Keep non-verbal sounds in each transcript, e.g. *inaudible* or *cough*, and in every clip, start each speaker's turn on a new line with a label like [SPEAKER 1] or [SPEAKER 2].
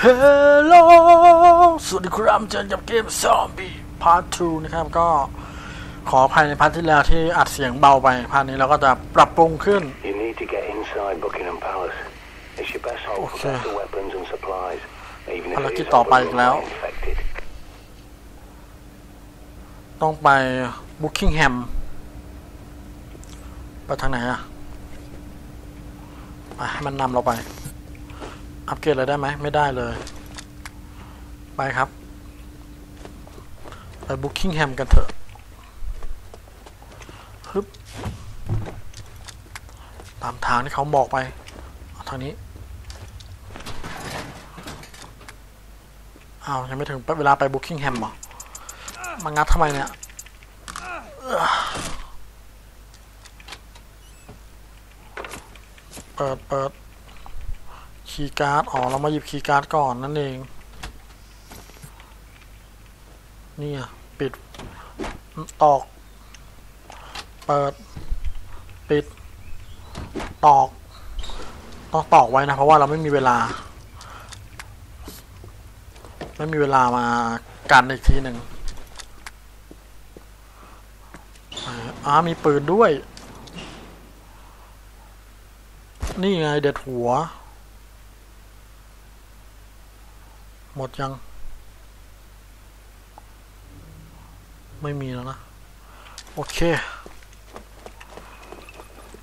[SPEAKER 1] เฮลโลสวัสดีครับเจอกับเกมซอมบี้พาร์ท2นะครับ ก็ขออภัยในพาร์ทที่แล้วที่อัดเสียงเบาไป พาร์ทนี้เราก็จะปรับปรุงขึ้น
[SPEAKER 2] You need to get inside Buckingham Palace. It's your best hope for
[SPEAKER 1] Okay.
[SPEAKER 2] better weapons and supplies, even if
[SPEAKER 1] ภาร
[SPEAKER 2] it
[SPEAKER 1] กิจ
[SPEAKER 2] is
[SPEAKER 1] ต่อไป
[SPEAKER 2] over
[SPEAKER 1] อีกแล้ว
[SPEAKER 2] infected.
[SPEAKER 1] ต้องไปบุคคิงแฮมไปทางไหนอะไปให้มันนำเราไป อัปเกรดอะไรได้ไหมไม่ได้เลย ไปครับ ไปบุคคิงแฮมกันเถอะฮึบตามทางที่เขาบอกไปทางนี้อ้าวยังไม่ถึงเวลาไปบุคคิงแฮมหรอมางัดทำไมเนี่ยเปิดเปิด คีย์การ์ดอ๋อเรามาหยิบคีย์การ์ดก่อนนั่นเองนี่อะปิดตอก เปิด ปิด ตอก ต้องตอกไว้นะ เพราะว่าเราไม่มีเวลา ไม่มีเวลามากันอีกทีหนึ่งอ่ามีปืนด้วย นี่ไงเด็ดหัว หมดยัง ไม่มีแล้วนะ โอเค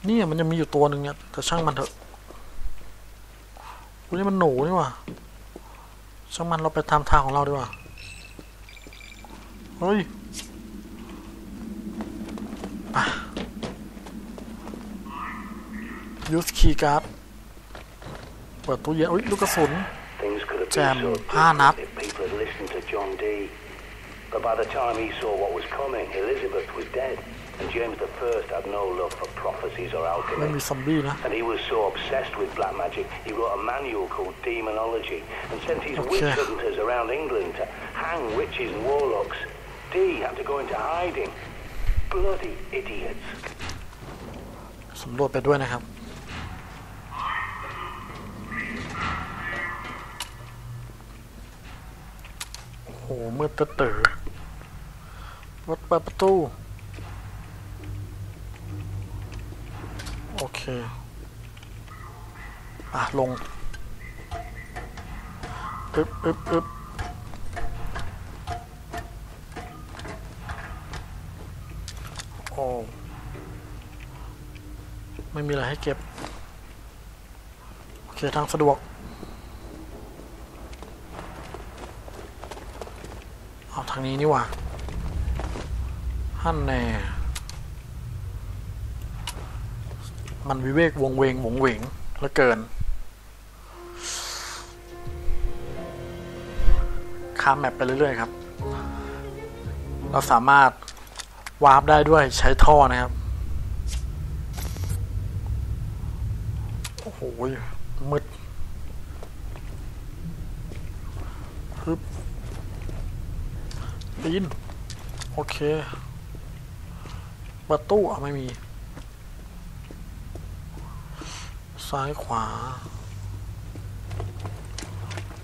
[SPEAKER 1] เนี่ยมันจะมีอยู่ตัวหนึ่งเนี่ยแต่ช่างมันเถอะกูนี่มันหนูนี่ว่าช่างมันเราไปตามทางของเราดีกว่า เฮ้ยยูสคีย์การ์ด เปิดตู้เย็นอุ้ยลูกกระสุน
[SPEAKER 2] Things could have
[SPEAKER 1] Jam,
[SPEAKER 2] been so
[SPEAKER 1] ah, nap.
[SPEAKER 2] different if people had listened to John Dee. But by the time he saw what was coming, Elizabeth was dead, and James I had no love for prophecies or
[SPEAKER 1] ไม่
[SPEAKER 2] alchemy.
[SPEAKER 1] มีซอมบี้นะ
[SPEAKER 2] And he was so obsessed with black magic, he wrote a manual called Demonology and sent his
[SPEAKER 1] Okay.
[SPEAKER 2] witch hunters around England to hang witches and warlocks. Dee had to go into hiding. Bloody idiots.
[SPEAKER 1] สำรวจไปด้วยนะครับ มืดตะเต๋อรถเปิดประตู โอเค อะ ลงอึบอึบอึบโอ้ไม่มีอะไรให้เก็บ โอเค ทางสะดวก เอา ทางนี้นี่ว่าฮั่นแน่มันวิเวกวงเวงหวงเวงเหลือเกินข้ามแมปไปเรื่อยๆครับ เราสามารถวาร์ปได้ด้วยใช้ท่อนะครับ โอ้โหมืดฮึบ ปีน โอเค ประตูอะไม่มี ซ้ายขวา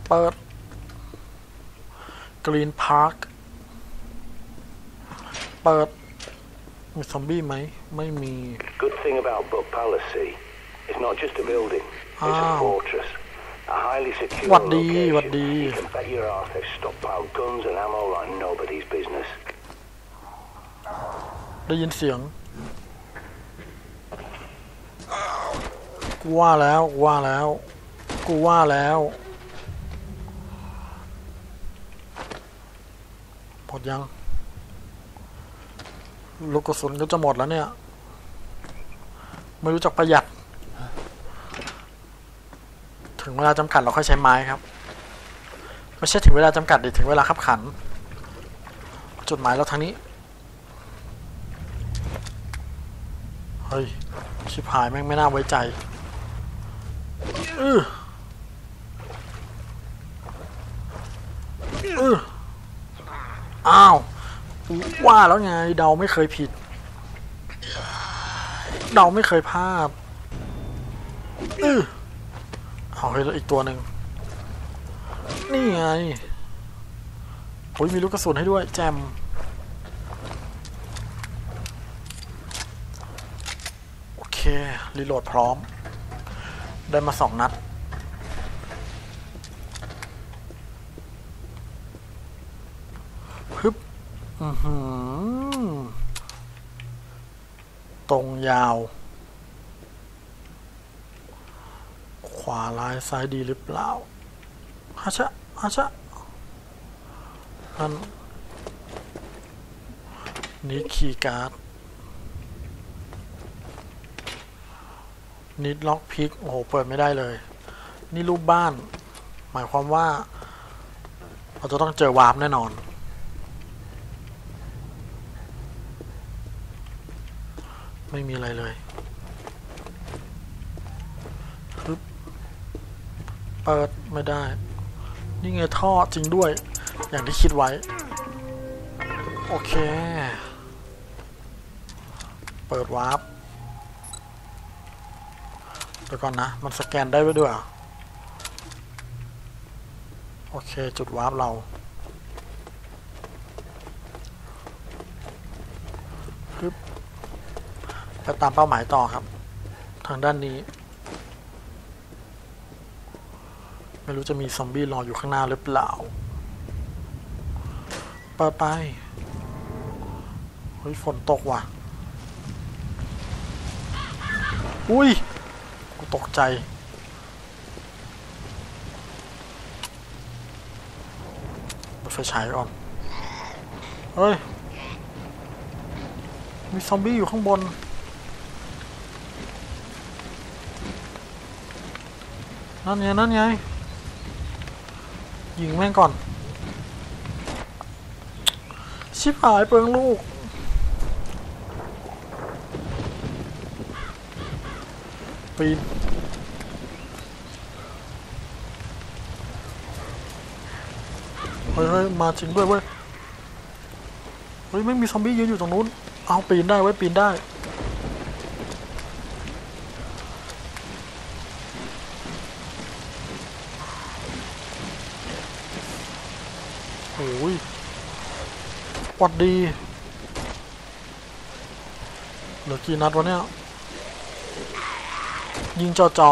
[SPEAKER 1] เปิด กรีนพาร์ค เปิด มีซอมบี้ไหม ไม่มี
[SPEAKER 2] Good thing about Buck Palace, see, it's not just a building, it's
[SPEAKER 1] Ah.
[SPEAKER 2] a fortress. A highly secure
[SPEAKER 1] What the-
[SPEAKER 2] location.
[SPEAKER 1] what the-
[SPEAKER 2] You can bet your ass they've stockpiled guns and ammo like nobody's business.
[SPEAKER 1] ได้ยินเสียงกูว่าแล้วกูว่าแล้วกูว่าแล้วหมดยังลูกกระสุนก็จะหมดแล้วเนี่ย ไม่รู้จักประหยัด ถึงเวลาจำกัดเราค่อยใช้ไม้ครับไม่ใช่ถึงเวลาจำกัดดิถึงเวลาขับขัน จุดหมายเราทางนี้ เฮ้ย ชิบหายแม่งไม่น่าไว้ใจอืออืออ้าวว่าแล้วไงเดาไม่เคยผิด เดาไม่เคยพลาดอือ เอาเฮ้ยแล้วอีกตัวหนึ่งนี่ไงโอ้ยมีลูกกระสุนให้ด้วย แจม โอเค รีโหลดพร้อม ได้มาสองนัด ฮึบ อือหือ ตรงยาว ขวาลายซ้ายดีหรือเปล่าฮาชะฮาชะนั่นนี่คีย์การ์ดนิดล็อกพิก โอ้โห เปิดไม่ได้เลย นี่รูปบ้าน หมายความว่า เราจะต้องเจอวาร์ปแน่นอน ไม่มีอะไรเลยฮึบ เปิดไม่ได้ นี่ไงท่อจริงด้วย อย่างที่คิดไว้ โอเค เปิดวาร์ปเดี๋ยวก่อนนะ มันสแกนได้ไว้ด้วยโอเค จุดวาร์ปเราไปตามเป้าหมายต่อครับ ทางด้านนี้ ไม่รู้จะมีซอมบี้รออยู่ข้างหน้าหรือเปล่าเปิดไปเฮ้ยฝนตกว่ะ อุ้ย กูตกใจ ไฟฉายก่อน เฮ้ย มีซอมบี้อยู่ข้างบน นั่นไง นั่นไง ยิงแม่งก่อน ชิบหายเปิงลูก ปีนเฮ้ยมาจริงด้วยเว้ย เฮ้ย ไม่มีซอมบี้ยืนอยู่ตรงนู้น เอาปีนได้ไว้ปีนได้ โอ้ยห วัดดี เหลือกี่นัดวะเนี่ย ยิงจอจอ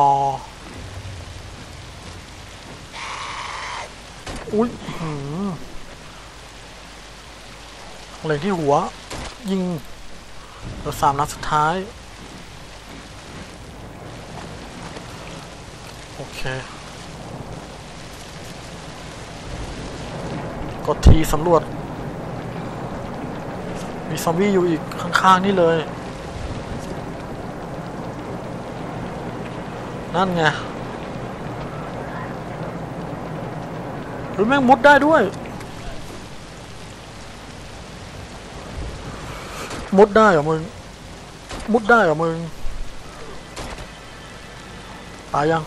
[SPEAKER 1] อุ้ยหืมเล็งที่หัว ยิงเหลือสามนัดสุดท้าย โอเค กดทีสำรวจ มีซอมบี้อยู่อีกข้างๆนี่เลย นั่นไงหรือแม่งมุดได้ด้วย มุดได้เหรอมึง มุดได้เหรอมึง ตายยัง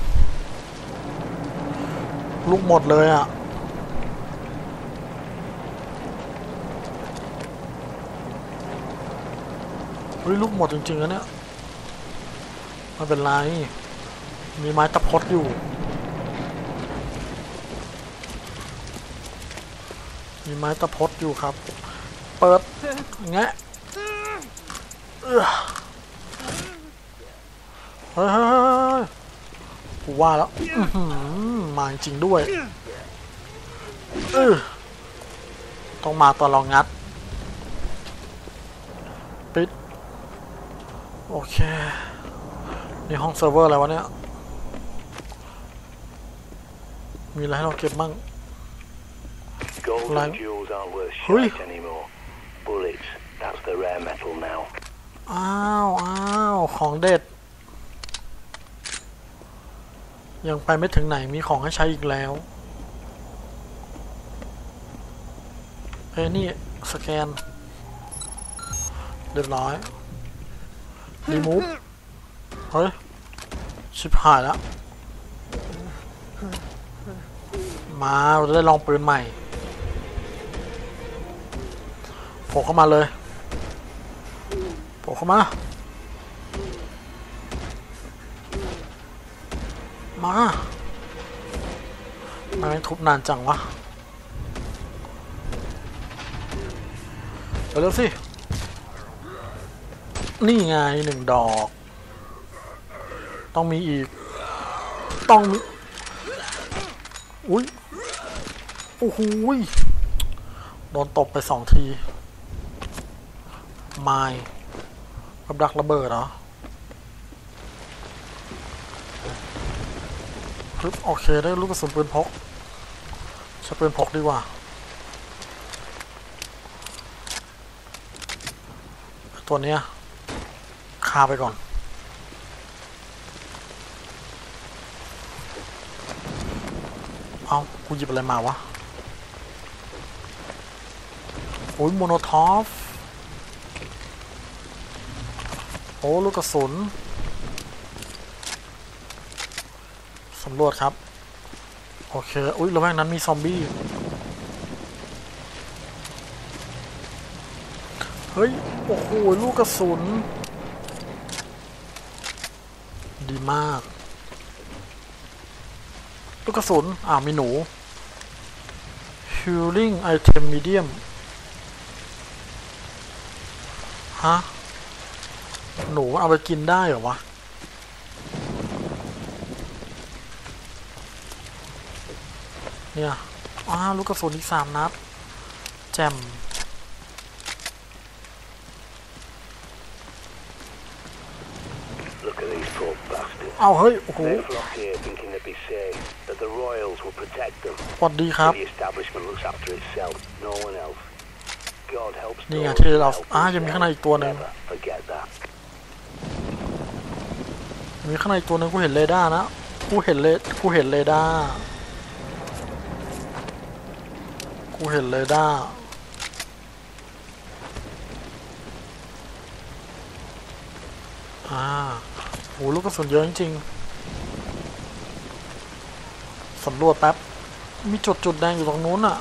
[SPEAKER 1] ลูกหมดเลยอะ เฮ้ยลูกหมดจริงๆนะเนี่ยไม่เป็นไรมีไม้ตะพดอยู่ มีไม้ตะพดอยู่ครับ เปิดงะเอื้อเฮ้ยเฮ้ยเฮ้ยเฮ้ยกูว่าแล้วมาจริงด้วยเออต้องมาตอนเรางัด ปิด โอเคนี่ห้องเซิร์ฟเวอร์อะไรวะเนี่ย มีอะไรให้เราเก็บบ้าง
[SPEAKER 2] Gold
[SPEAKER 1] Like-
[SPEAKER 2] and jewels aren't worth
[SPEAKER 1] Hui.
[SPEAKER 2] shit anymore. Bullets, that's the rare metal now.
[SPEAKER 1] อ้าวอ้าวของเด็ด ยังไปไม่ถึงไหนมีของให้ใช้อีกแล้วเอ้ยนี่ สแกน เรียบร้อย รีมูฟเฮ้ยชิบหายแล้ว มาเราจะได้ลองปืนใหม่โผล่เข้ามาเลยโผล่เข้ามา มาทำไมทุบนานจังวะเร็วๆสิ นี่ไงหนึ่งดอก ต้องมีอีก ต้องมีอุ้ยโอ้โหโดนตบไปสองทีไม้กับดักระเบิดเหรอโอเคได้ลูกกระสุนปืนพกใช้ปืนพกดีกว่าตัวเนี้ย คาไปก่อน เอากูหยิบอะไรมาวะ โอ้ยโมโนทอฟ โอ้ลูกกระสุน สำรวจครับ โอเค อุ้ยระแวกนั้นมีซอมบี้ เฮ้ย โอ้โห ลูกกระสุน ดี มาก ลูกกระสุน อ่ามีหนู healing item medium ฮะ หนูเอาไปกินได้เหรอวะ เนี่ยอ้าลูกกระสุนอีกสามนัด แจ่ม เอาเฮ้ย โอ้โห
[SPEAKER 2] They flock here thinking they'd be safe, that the royals will protect them.
[SPEAKER 1] สวัสดีครับ
[SPEAKER 2] The establishment looks after itself, no one else. God helps
[SPEAKER 1] นี่ไง
[SPEAKER 2] those
[SPEAKER 1] ที่
[SPEAKER 2] who
[SPEAKER 1] เรา
[SPEAKER 2] help
[SPEAKER 1] อ่ายังมีข้างในอีกตัวหนึ่ง
[SPEAKER 2] Never forget that.
[SPEAKER 1] มีข้างในอีกตัวหนึงกูเห็นเรดาร์นะกูเห็นเลกูเห็นเรดาร์กูเห็นเรดาร์อ่าโหลูกกระสุนเยอะจริงๆสำรวจแป๊บ มีจุดจุดๆแดงอยู่ตรงนู้นอะ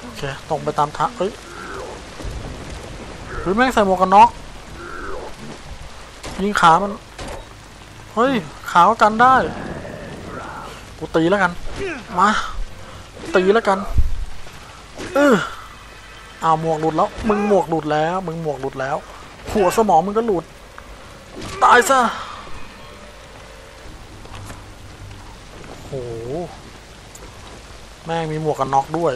[SPEAKER 1] โอเค ตรงไปตามทางเอ้ยหรือแม่งใส่หมวกกันน็อก ยิงขามัน เฮ้ย ขาก็กันได้ กูตีแล้วกัน มา ตีแล้วกัน เออ อ้าวหมวกหลุดแล้ว มึงหมวกหลุดแล้ว มึงหมวกหลุดแล้ว หัวสมองมึงก็หลุด ตายซะโหแม่งมีหมวกกันน็อกด้วย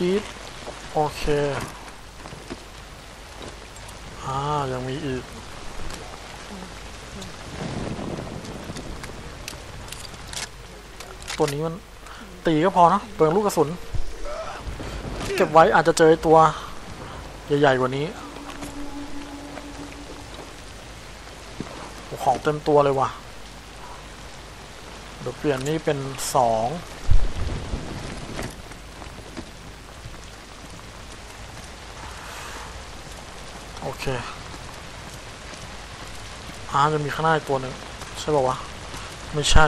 [SPEAKER 1] อีทโอเค อ่า ยังมีอีกตัวนี้มัน ตีก็พอนะเปลืองลูกกระสุน เก็บไว้อาจจะเจอตัว ใหญ่ๆกว่านี้ ของเต็มตัวเลยว่ะเดี๋ยวเปลี่ยนนี่เป็นสองโอเคอาจะมีข้างหน้าอีกตัวหนึ่งใช่ป่าวะ ไม่ใช่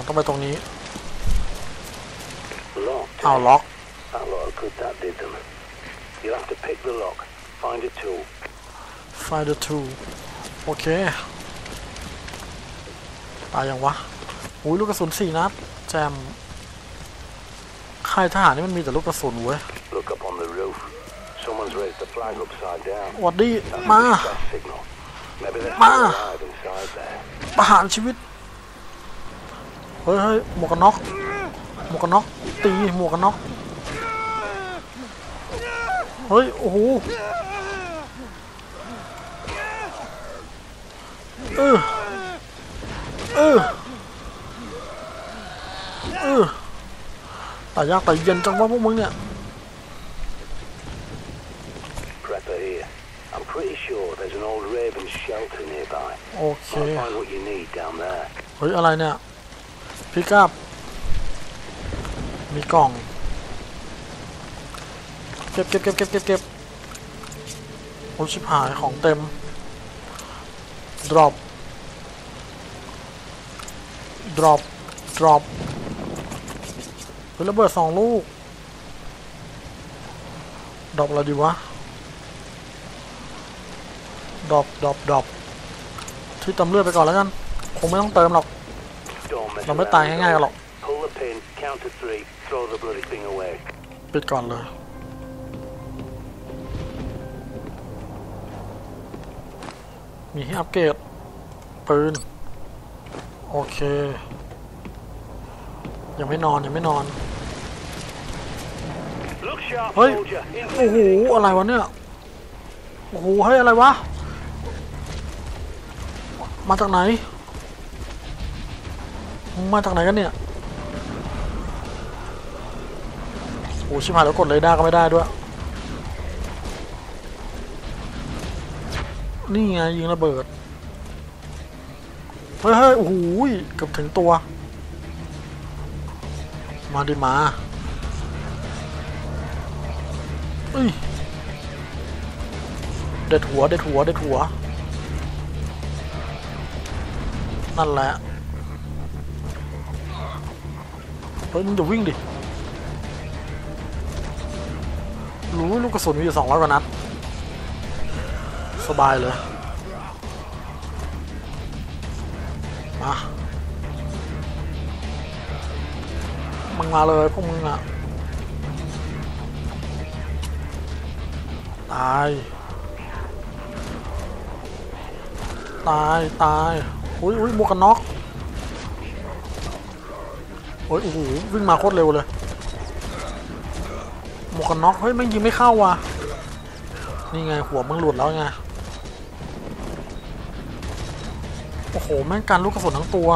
[SPEAKER 1] มันต้องไปตรงนี้
[SPEAKER 2] Locked.
[SPEAKER 1] เอาล็อก
[SPEAKER 2] That lot of good that did them. You'll have to pick the lock, find a tool.
[SPEAKER 1] find the two โอเคตายยังวะอุ้ยลูกกระสุนสี่นัดแจมค่ายทหารนี่มันมีแต่ลูกกระสุนเว้ย
[SPEAKER 2] Look up on the roof. Someone's raised the flag upside down.
[SPEAKER 1] หวัดดี
[SPEAKER 2] That
[SPEAKER 1] มา
[SPEAKER 2] means distress signal. Maybe they're
[SPEAKER 1] Ma.
[SPEAKER 2] still alive inside there.
[SPEAKER 1] ประหารชีวิต เฮ้ยเฮ้ยหมวกกันน็อกหมวกกันน็อกตีหมวกกันน็อกเฮ้ยโอ้โหเออเออเออตายยากตายเย็นจังวะพวกมึงเนี่ย
[SPEAKER 2] Prepper here. I'm pretty sure there's an old raven shelter nearby.
[SPEAKER 1] โอเค
[SPEAKER 2] I'll find what you need down there.
[SPEAKER 1] เฮ้ยอะไรเนี่ย พิกัพ มีกล่อง เก็บเก็บเก็บเก็บเก็บเก็บโอ้ชิบหายของเต็ม drop drop drop เฮ้ยระเบิดสองลูก ดรอปอะไรดีวะ ดรอป ดรอป ดรอป ที่ตำเลือดไปก่อนแล้วกัน คงไม่ต้องเติมหรอก เราไม่ตาย
[SPEAKER 2] around,
[SPEAKER 1] ง่ายๆกันหรอก
[SPEAKER 2] Pull the pin, count to three, throw the bloody thing away.
[SPEAKER 1] ปิดก่อนเลย มีให้อัปเกรดปืน โอเค ยังไม่นอน ยังไม่นอน
[SPEAKER 2] Look sharp,
[SPEAKER 1] Hey.
[SPEAKER 2] soldier.
[SPEAKER 1] โอ้โห อะไรวะเนี่ย โอ้โห เฮ้ย อะไรวะ มาจากไหน มาจากไหนกันเนี่ยโอ้ชิบหายแล้วกดเรดาร์ก็ไม่ได้ด้วย นี่ไงยิงระเบิด เฮ้ยโอ้โหเกือบถึงตัว มาดิมาเอ้ยเด็ดหัว เด็ดหัว เด็ดหัว นั่นแหละ เฮ้ยมึงจะวิ่งดิรู้ลูกกระสุนมีอยู่สองร้อยกว่านัด สบายเลย มามึงมาเลยพวกมึงอะตาย ตาย ตาย อุ้ยอุ้ยหมวกกันน็อก โอ้ยโอ้โหวิ่งมาโคตรเร็วเลยหมวกกันน็อกเฮ้ยไม่ยิงไม่เข้าว่ะนี่ไงหัวมึงหลุดแล้วไงโอ้โหแม่งการลูกกระสุนทั้งตัว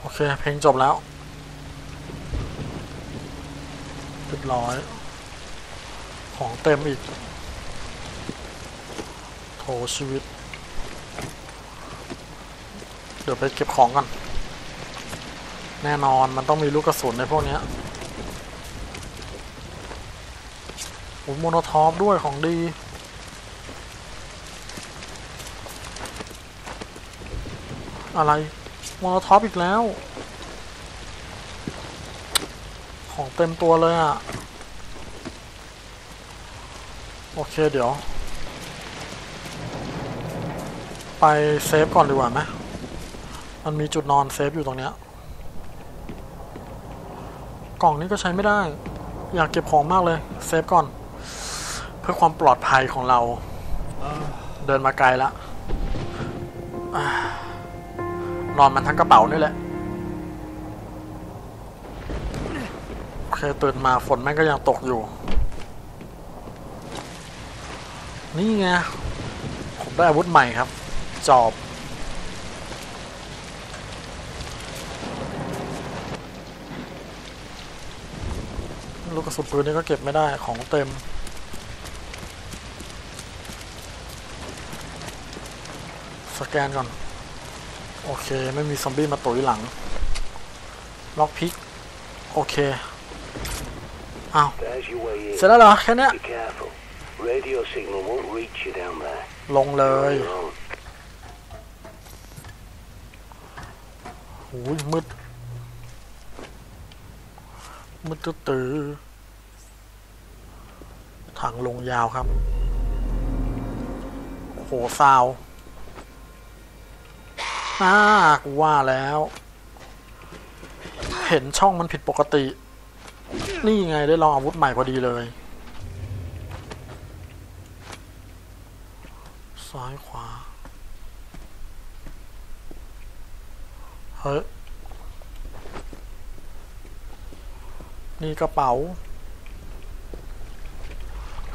[SPEAKER 1] โอเค เพลงจบแล้วเรียบร้อย ของเต็มอีกโถชีวิต เดี๋ยวไปเก็บของกัน แน่นอนมันต้องมีลูกกระสุนในพวกนี้โอ้โมโนทอปด้วยของดี อะไรโมโนท็อปอีกแล้ว ของเต็มตัวเลยอะ โอเคเดี๋ยว ไปเซฟก่อนดีกว่าไหมมันมีจุดนอนเซฟอยู่ตรงเนี้ย กล่องนี้ก็ใช้ไม่ได้ อยากเก็บของมากเลย เซฟก่อน เพื่อความปลอดภัยของเรา เดินมาไกลแล้วนอนมันทั้งกระเป๋านี่แหละโอเคตื่นมาฝนแม่งก็ยังตกอยู่ นี่ไง ผมได้อาวุธใหม่ครับ จอบ ลูกกระสุนปืนนี่ก็เก็บไม่ได้ของเต็ม สแกนก่อน โอเค ไม่มีซอมบี้มาตุยหลัง ล็อกพิก โอเคอ้าวเสร็จแล้วเหรอ แค่นี้ลงเลยหูยมืด มืดตื้อๆถังลงยาวครับ โหซาวอ่ากูว่าแล้ว เห็นช่องมันผิดปกติ นี่ไงได้ลองอาวุธใหม่พอดีเลย ซ้ายขวา เฮ้ย นี่กระเป๋า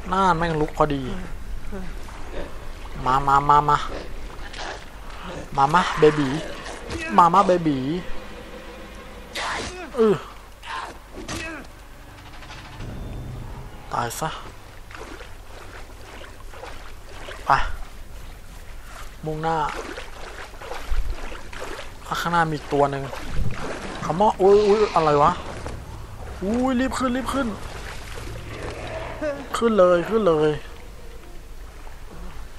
[SPEAKER 1] หน้าแม่งลุกพอดี มามามามามามาเบบีมามาเบบีเออตายซะ ไป มุ่งหน้า ข้างหน้ามีตัวหนึ่งขมออุ้ยอุ้ยอะไรวะ อุ้ยรีบขึ้นรีบขึ้น ขึ้นเลยขึ้นเลย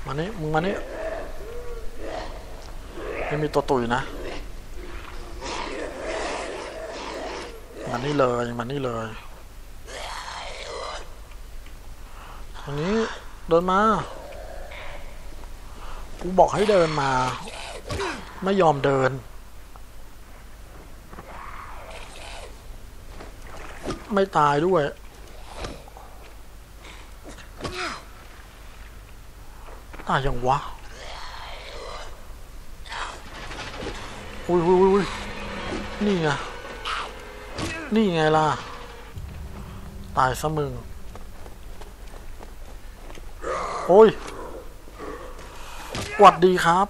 [SPEAKER 1] มานี่มึงมานี่ไม่มีตัวตุยนะ มานี่เลยมานี่เลยอันนี้เดินมากูบอกให้เดินมา ไม่ยอมเดิน ไม่ตายด้วย ตายยังวะ อุ้ยอุ้ยอุ้ยนี่ไง นี่ไงล่ะ ตายซะมึง โอ้ยหวัดดีครับ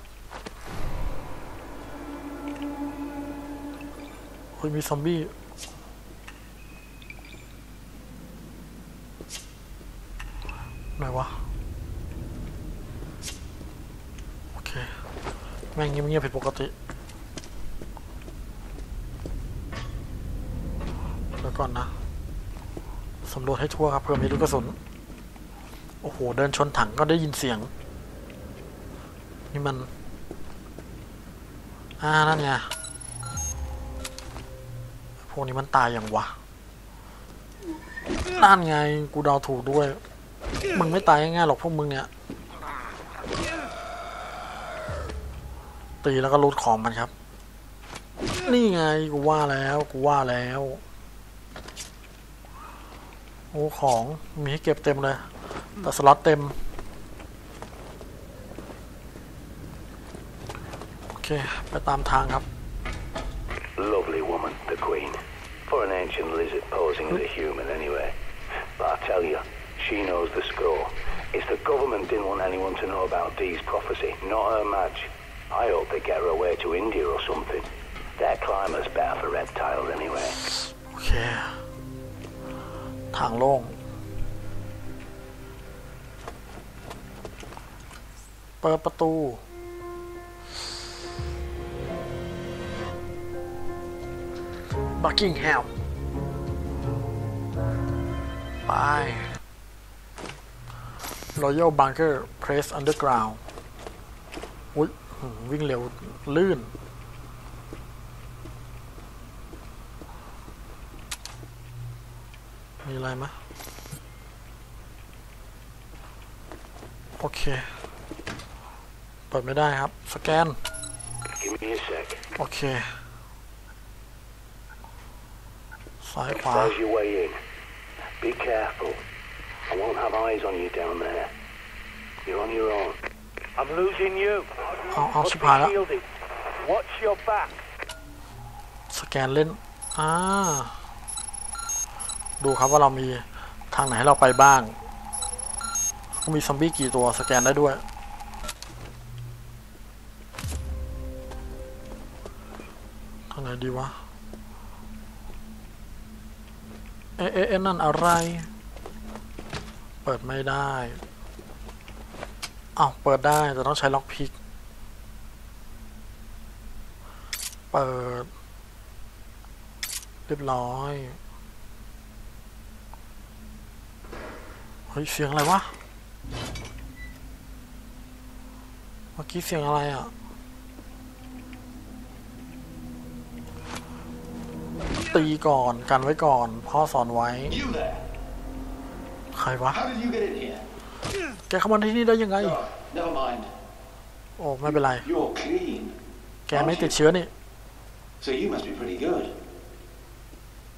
[SPEAKER 1] เฮ้ยมีซอมบี้ ไหนวะ โอเค แม่งเงียบๆผิดปกติเดี๋ยวก่อนนะสำรวจให้ทั่วครับเพื่อมีลูกกระสุน โอ้โห เดินชนถังก็ได้ยินเสียง นี่มัน อ่า นั่นไงพวกนี้มันตายอย่างวะ นั่นไง กูเดาถูกด้วย มึงไม่ตายง่ายๆหรอกพวกมึงเนี่ย ตีแล้วก็รูดของมันครับ นี่ไงกูว่าแล้วกูว่าแล้ว โอ้ของมีให้เก็บเต็มเลย แต่สล็อตเต็ม โอเค ไปตามทางครับ
[SPEAKER 2] Lovely woman, the Queen. For an ancient lizard posing as a human, anyway. But I tell you, she knows the score. It's the government didn't want anyone to know about Dee's prophecy, not her match. I hope they get her away to India or something. Their climate's better for reptiles, anyway.
[SPEAKER 1] โอเค ทางโล่ง เปิดประตู บักกิงแฮม ไป Royal Bunker Press Underground อุ้ยหืม วิ่งเร็วลื่น มีอะไรไหมโอเค เปิดไม่ได้ครับ สแกน
[SPEAKER 2] Give me a sec.
[SPEAKER 1] โอเค ซ้ายขวา
[SPEAKER 2] Close your way in. Be careful. I won't have eyes on you down there. You're on your own.
[SPEAKER 3] I'm losing you.
[SPEAKER 1] เอาเอาชิบหายแล้วสแกนเล่นอ่าดูครับว่าเรามีทางไหนให้เราไปบ้าง มีซอมบี้กี่ตัวสแกนได้ด้วย ทางไหนดีวะ เอ๊ะเอ๊ะเอ๊ะนั่นอะไร เปิดไม่ได้ อ้าว เปิดได้แต่ต้องใช้ล็อกพิก เปิด เรียบร้อย เฮ้ย เสียงอะไรวะ เมื่อกี้เสียงอะไรอะ ตีก่อนกันไว้ก่อน พ่อสอนไว้ ใครวะ แกเข้ามาที่นี่ได้ยังไง โอ้ ไม่เป็นไร แกไม่ติดเชื้อนี่
[SPEAKER 4] So you must be pretty good.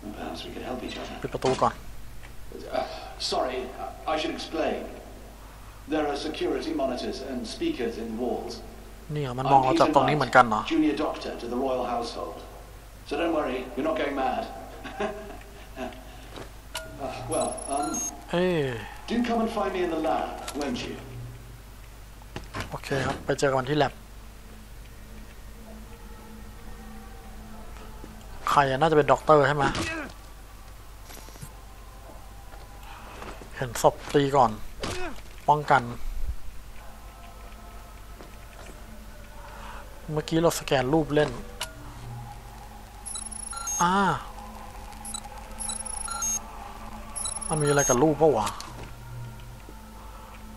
[SPEAKER 4] Well, perhaps we could help each other.
[SPEAKER 1] ปิดประตูก่อน
[SPEAKER 4] Uh, sorry, I I should explain. There are security monitors and speakers in the walls.
[SPEAKER 1] นี่เหรอมันมองเราจากตรงนี้เหมือนกันเหรอ
[SPEAKER 4] junior doctor to the royal household. So don't worry, you're not going mad. *laughs* Uh, well, um,
[SPEAKER 1] เอ้ย
[SPEAKER 4] do come and find me in the lab, won't you?
[SPEAKER 1] โอเคครับ ไปเจอกันที่แ รอะน่าจะเป็นด็อกเตอร์ใช่ไหมเห็นศพตีก่อน ป้องกัน เมื่อกี้เราสแกนรูปเล่น อ่ามันมีอะไรกับรูปปะวะ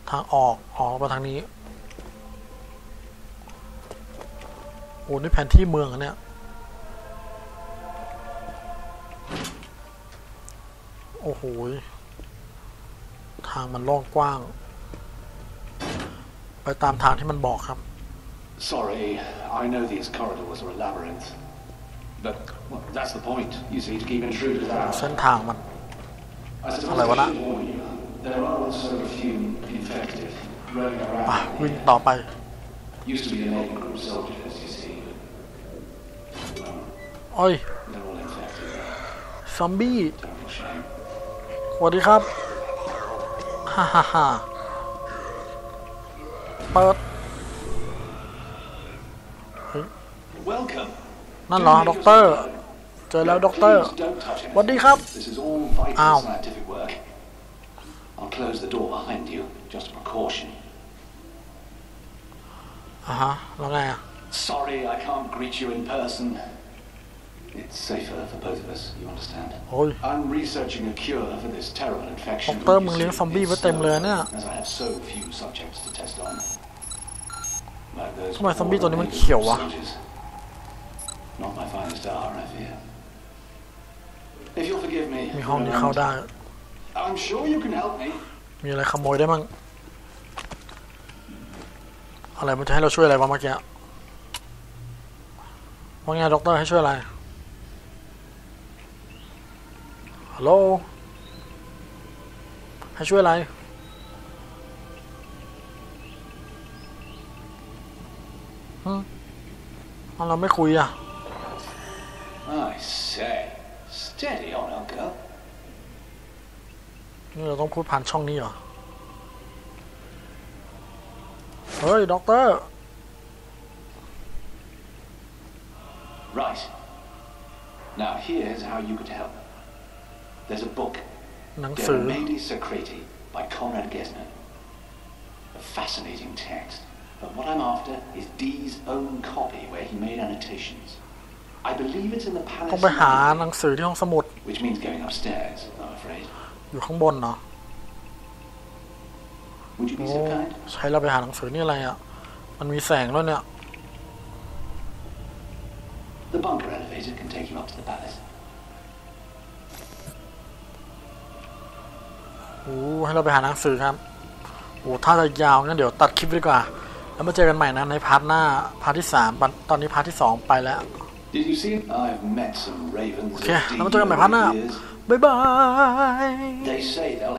[SPEAKER 1] ทางออก ออกมาทางนี้ โอ้นี่แผนที่เมืองเนี่ย โอ้โหยทางมันโล่งกว้าง ไปตามทางที่มันบอกครับ
[SPEAKER 4] Sorry, I know these corridors are a labyrinth. But well, that's the point, you see, to keep intruders
[SPEAKER 1] เส้
[SPEAKER 4] out.
[SPEAKER 1] นทางมัน
[SPEAKER 4] I suppose
[SPEAKER 1] Hello,
[SPEAKER 4] I
[SPEAKER 1] what
[SPEAKER 4] should warn you. There are also a few infected roaming
[SPEAKER 1] อะ
[SPEAKER 4] around.
[SPEAKER 1] วิ่งต่อไป
[SPEAKER 4] Used to be a Navy group soldiers, you see. Well,
[SPEAKER 1] โอ้ย
[SPEAKER 4] they're all infected.
[SPEAKER 1] ซอมบี้
[SPEAKER 4] Terrible shame.
[SPEAKER 1] สวัสดีครับ ฮ่าฮ่าฮ่าเปิด
[SPEAKER 4] Welcome.
[SPEAKER 1] นั่นเหรอ ด็อกเตอร์ เจอแล้ว ด็อกเตอร์
[SPEAKER 4] Please don't touch
[SPEAKER 1] สวัสดี
[SPEAKER 4] anything.
[SPEAKER 1] ครับ
[SPEAKER 4] This is all vital
[SPEAKER 1] Ow.
[SPEAKER 4] scientific work. I'll close the door behind you, just a precaution.
[SPEAKER 1] อะฮะแล้วไงอะ
[SPEAKER 4] Sorry I can't greet you in person. It's safer for both of us, you understand?
[SPEAKER 1] โอ้ย
[SPEAKER 4] I'm researching a cure for this terrible infection.
[SPEAKER 1] ด็อกเตอร์
[SPEAKER 4] You
[SPEAKER 1] มึง
[SPEAKER 4] see,
[SPEAKER 1] เลี้ยงซอมบี้ไว้
[SPEAKER 4] it's
[SPEAKER 1] เต็มเลยเนี่ย
[SPEAKER 4] slow, As I have so few subjects to test on. Like those
[SPEAKER 1] ทำไมซอมบี้
[SPEAKER 4] poor
[SPEAKER 1] ตัวนี้มัน
[SPEAKER 4] Navy
[SPEAKER 1] เขียววะ
[SPEAKER 4] soldiers. Not my finest hour, I fear. If you'll forgive me,
[SPEAKER 1] มี
[SPEAKER 4] for
[SPEAKER 1] ห้อง
[SPEAKER 4] a
[SPEAKER 1] ที่เข้า
[SPEAKER 4] moment,
[SPEAKER 1] ได้
[SPEAKER 4] I'm sure you can help me.
[SPEAKER 1] มีอะไรขโมยได้มั่งอะไรมันจะให้เราช่วยอะไรวะเมื่อกี้ว่าไงด็อกเตอร์ให้ช่วยอะไร ฮัลโหลให้ช่วยอะไรฮึเอาเราไม่คุยอะ
[SPEAKER 4] I say, steady on, Elko.
[SPEAKER 1] นี่เราต้องพูดผ่านช่องนี้เหรอ เฮ้ย ด็อกเตอร์
[SPEAKER 4] Right. Now here's how you could help. There's a book,
[SPEAKER 1] หนัง
[SPEAKER 4] De
[SPEAKER 1] สือ
[SPEAKER 4] Remedi Secreti by Conrad Gesner. A fascinating text, but what I'm after is Dee's own copy where he made annotations. I believe it's in the
[SPEAKER 1] ต้อง
[SPEAKER 4] palace,
[SPEAKER 1] ไปหาห
[SPEAKER 4] library,
[SPEAKER 1] นังสือที่ห้องสมุด
[SPEAKER 4] which means going upstairs, I'm afraid.
[SPEAKER 1] อยู่ข้างบนเนาะ
[SPEAKER 4] Would you
[SPEAKER 1] โอ้
[SPEAKER 4] be so kind?
[SPEAKER 1] ใช้เราไปหาหนังสือนี่อะไรอ่ะ มันมีแสงด้วยเนี่ย
[SPEAKER 4] The bunker elevator can take you up to the palace.
[SPEAKER 1] อ้ให้เราไปหาหนังสือครับโอ้ถ้าจะยาวงั้นเดี๋ยวตัดคลิปดีกว่า แล้วมาเจอกันใหม่นะในพาร์ทหน้าพาร์ทที่สามตอนนี้พาร์ทที่สองไปแล้ว
[SPEAKER 4] Did you see? I've met some ravens.
[SPEAKER 1] โอเค
[SPEAKER 4] of
[SPEAKER 1] แล้วมาเจอกันใหม่พาร์ทหน้า
[SPEAKER 4] Dee over the years.
[SPEAKER 1] บ๊ายบาย
[SPEAKER 4] They say they'll